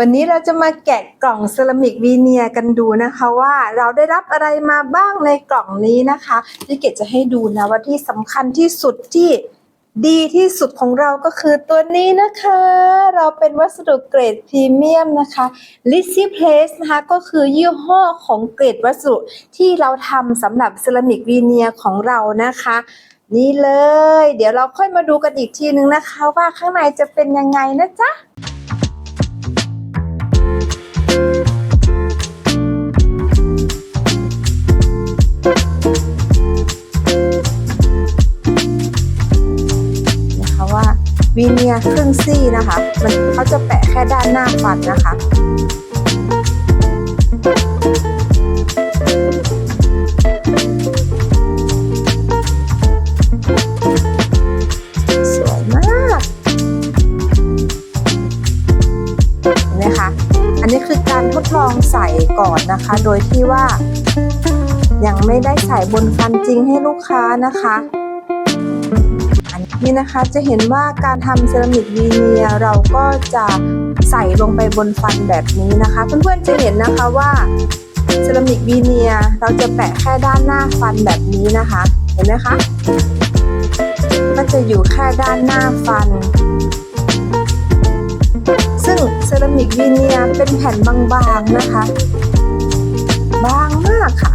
วันนี้เราจะมาแกะกล่องเซรามิกวีเนียกันดูนะคะว่าเราได้รับอะไรมาบ้างในกล่องนี้นะคะพี่เกดจะให้ดูนะว่าที่สำคัญที่สุดที่ดีที่สุดของเราก็คือตัวนี้นะคะ เราเป็นวัสดุเกรดพรีเมียมนะคะ l i z z y Place นะคะก็คือยี่ห้อของเกรดวัสดุที่เราทำสำหรับเซรามิกวีเนียของเรานะคะนี่เลย เดี๋ยวเราค่อยมาดูกันอีกทีนึงนะคะ ว่าข้างในจะเป็นยังไงนะจ๊ะ วีเนียครึ่งซี่นะคะ มันเขาจะแปะแค่ด้านหน้าฟันนะคะสวยมากเนไหมคะอันนี้คือการทดลองใส่ก่อนนะคะ โดยที่ว่า ยังไม่ได้ใส่บนฟันจริงให้ลูกค้านะคะ นนี้นะคะจะเห็นว่าการทำเซรามิกวีเนียเราก็จะใส่ลงไปบนฟันแบบนี้นะคะ เพื่อนๆจะเห็นนะคะว่าเซรามิกวีเนียเราจะแปะแค่ด้านหน้าฟันแบบนี้นะคะ เห็นไหมคะก็จะอยู่แค่ด้านหน้าฟัน ซึ่งเซรามิกวีเนียเป็นแผ่นบางๆนะคะ บางมากค่ะ